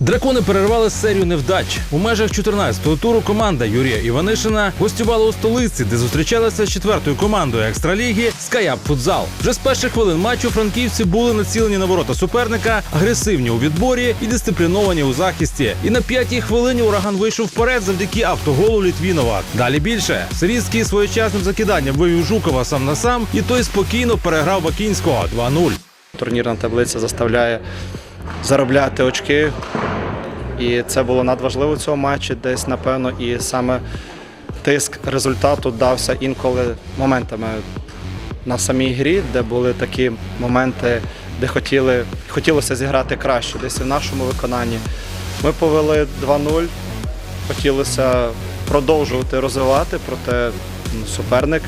Дракони перервали серію невдач. У межах 14-го туру команда Юрія Іванишина гостювала у столиці, де зустрічалася з четвертою командою екстраліги Скаяп Футзал. Вже з перших хвилин матчу франківці були націлені на ворота суперника, агресивні у відборі і дисципліновані у захисті. І на п'ятій хвилині ураган вийшов вперед завдяки автоголу Літвінова. Далі більше Сирійський своєчасним закиданням вивів Жукова сам на сам, і той спокійно переграв Бакінського 2-0. Турнірна таблиця заставляє заробляти очки. І це було надважливо в цьому матчі. Десь, напевно, і саме тиск результату дався інколи моментами на самій грі, де були такі моменти, де хотіли, хотілося зіграти краще, десь і в нашому виконанні. Ми повели 2-0, хотілося продовжувати розвивати, проте ну, суперник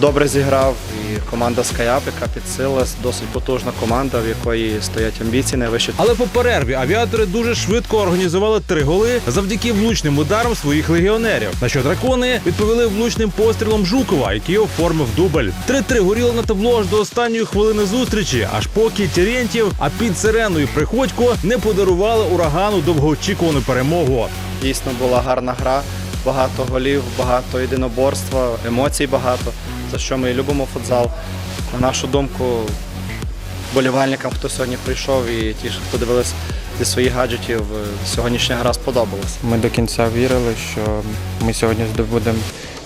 добре зіграв. І команда Скаяп, яка підсилилась, досить потужна команда, в якої стоять амбіції найвище. Але по перерві авіатори дуже швидко організували три голи завдяки влучним ударам своїх легіонерів. На що дракони відповіли влучним пострілом Жукова, який оформив дубль. 3-3 горіло на табло аж до останньої хвилини зустрічі, аж поки Терентів, а під сиреною Приходько не подарували урагану довгоочікувану перемогу. Дійсно була гарна гра, багато голів, багато єдиноборства, емоцій багато, за що ми і любимо футзал. На нашу думку, болівальникам, хто сьогодні прийшов, і ті, хто дивились зі своїх гаджетів, сьогоднішня гра сподобалась. Ми до кінця вірили, що ми сьогодні здобудемо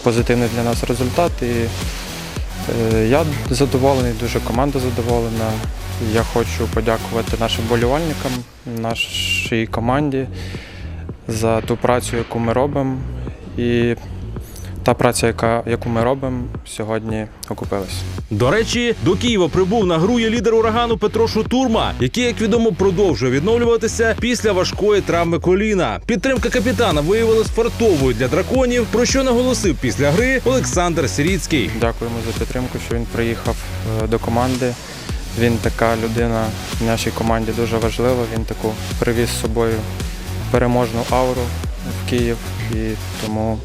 позитивний для нас результат. І е, я задоволений, дуже команда задоволена. Я хочу подякувати нашим болівальникам, нашій команді за ту працю, яку ми робимо. І та праця, яка, яку ми робимо, сьогодні окупилась. До речі, до Києва прибув на гру лідер урагану Петро Шутурма, який, як відомо, продовжує відновлюватися після важкої травми коліна. Підтримка капітана виявилась фартовою для драконів, про що наголосив після гри Олександр Сиріцький. Дякуємо за підтримку, що він приїхав е, до команди. Він така людина в нашій команді дуже важлива. Він таку привіз з собою переможну ауру в Київ і тому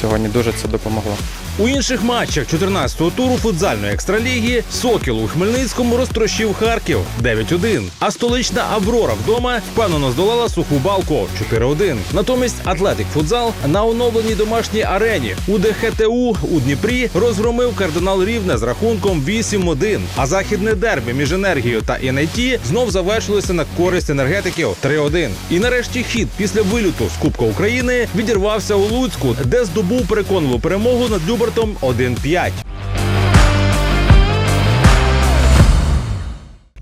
сьогодні дуже це допомогло. У інших матчах 14-го туру футзальної екстраліги Сокіл у Хмельницькому розтрощив Харків 9-1. А столична Аврора вдома впевнено здолала суху балку 4-1. Натомість Атлетик Футзал на оновленій домашній арені у ДХТУ у Дніпрі розгромив кардинал Рівне з рахунком 8-1. А західне дербі між енергією та НАТ знов завершилося на користь енергетиків 3-1. І нарешті хід після виліту з Кубка України відірвався у Луцьку, де здобув переконливу перемогу над Любертом 1-5.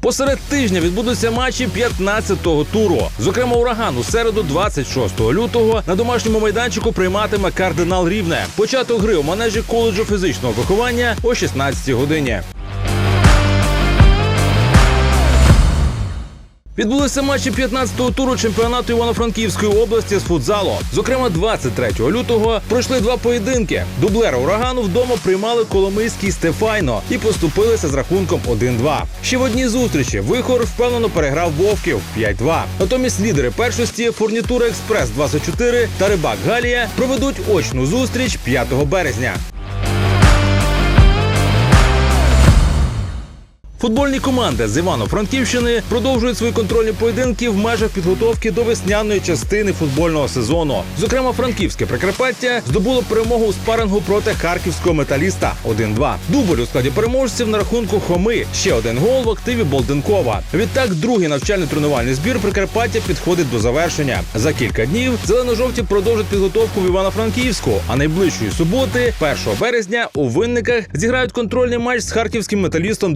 Посеред тижня відбудуться матчі 15-го туру. Зокрема, ураган у середу, 26 лютого, на домашньому майданчику прийматиме кардинал Рівне. Початок гри у манежі коледжу фізичного виховання о 16 годині. Відбулися матчі 15-го туру чемпіонату Івано-Франківської області з футзалу. Зокрема, 23 лютого пройшли два поєдинки. Дублера урагану вдома приймали Коломийський Стефайно і поступилися з рахунком 1-2. Ще в одній зустрічі вихор впевнено переграв Вовків 5-2. Натомість лідери першості Фурнітура Експрес 24 та Рибак Галія проведуть очну зустріч 5 березня. Футбольні команди з Івано-Франківщини продовжують свої контрольні поєдинки в межах підготовки до весняної частини футбольного сезону. Зокрема, франківське Прикарпаття здобуло перемогу у спарингу проти харківського металіста 1-2. Дубль у складі переможців на рахунку Хоми. Ще один гол в активі Болденкова. Відтак, другий навчально-тренувальний збір Прикарпаття підходить до завершення. За кілька днів зелено-жовті продовжать підготовку в Івано-Франківську. А найближчої суботи, 1 березня, у винниках зіграють контрольний матч з харківським металістом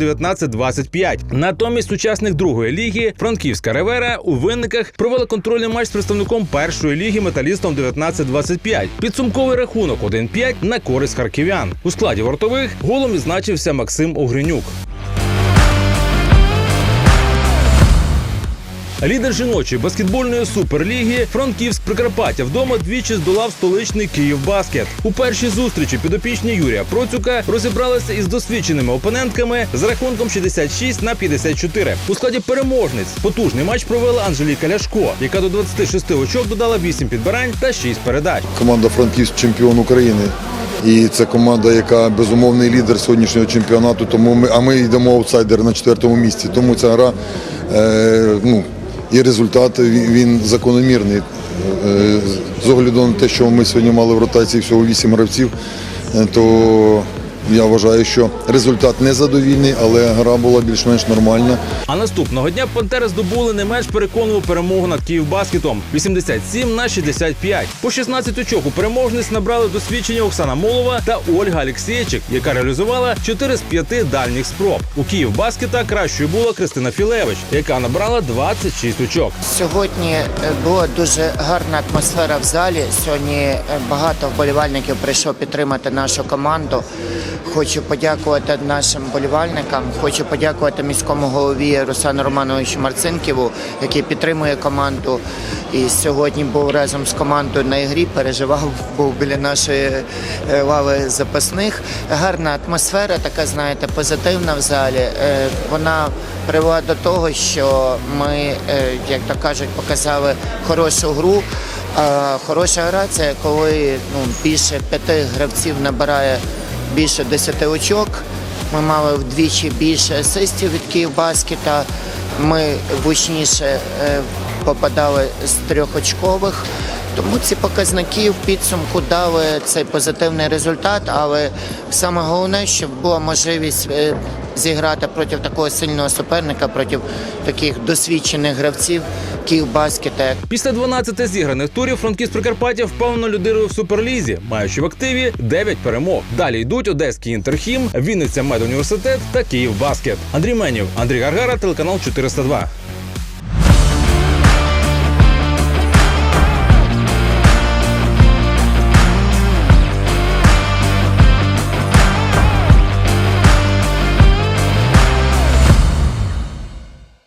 19-25. Натомість учасник другої ліги Франківська Ревера у винниках провела контрольний матч з представником першої ліги металістом 19-25. Підсумковий рахунок 1-5 на користь харків'ян. У складі вартових голом відзначився Максим Огринюк. Лідер жіночої баскетбольної суперліги Франківськ Прикарпаття вдома двічі здолав столичний Київбаскет. У першій зустрічі підопічні Юрія Процюка розібралися із досвідченими опонентками з рахунком 66 на 54. У складі переможниць потужний матч провела Анжеліка Ляшко, яка до 26 очок додала 8 підбирань та 6 передач. Команда Франківськ чемпіон України. І це команда, яка безумовний лідер сьогоднішнього чемпіонату. Тому ми, а ми йдемо аутсайдер на четвертому місці. Тому ця гра е, ну, і результат він закономірний. Е, З огляду на те, що ми сьогодні мали в ротації всього 8 гравців, е, то я вважаю, що результат незадовільний, але гра була більш-менш нормальна. А наступного дня Пантери здобули не менш переконливу перемогу над Київбаскетом 87 на 65. По 16 очок у переможниць набрали досвідчення Оксана Молова та Ольга Алексєчик, яка реалізувала 4 з 5 дальніх спроб. У Київбаскета кращою була Кристина Філевич, яка набрала 26 очок. Сьогодні е, була дуже гарна атмосфера в залі. Сьогодні е, багато вболівальників прийшло підтримати нашу команду. Хочу подякувати нашим вболівальникам. Хочу подякувати міському голові Руслану Романовичу Марцинківу, який підтримує команду. І сьогодні був разом з командою на ігрі. Переживав, був біля нашої е, лави запасних. Гарна атмосфера, така знаєте, позитивна в залі. Е, Вона привела до того, що ми, е, як то кажуть, показали хорошу гру. А хороша гра це коли ну, більше п'яти гравців набирає більше 10 очок. Ми мали вдвічі більше асистів від Київбаскета. Ми гучніше е, попадали з трьохочкових. Тому ці показники в підсумку дали цей позитивний результат, але саме головне, щоб була можливість е, зіграти проти такого сильного суперника, проти таких досвідчених гравців Київбаскета, Після 12 зіграних турів франкіст Прикарпаття впевнено лідирує в суперлізі, маючи в активі 9 перемог. Далі йдуть Одеський інтерхім, Вінниця Медуніверситет та Київбаскет. Андрій Менів, Андрій Гаргара, телеканал 402.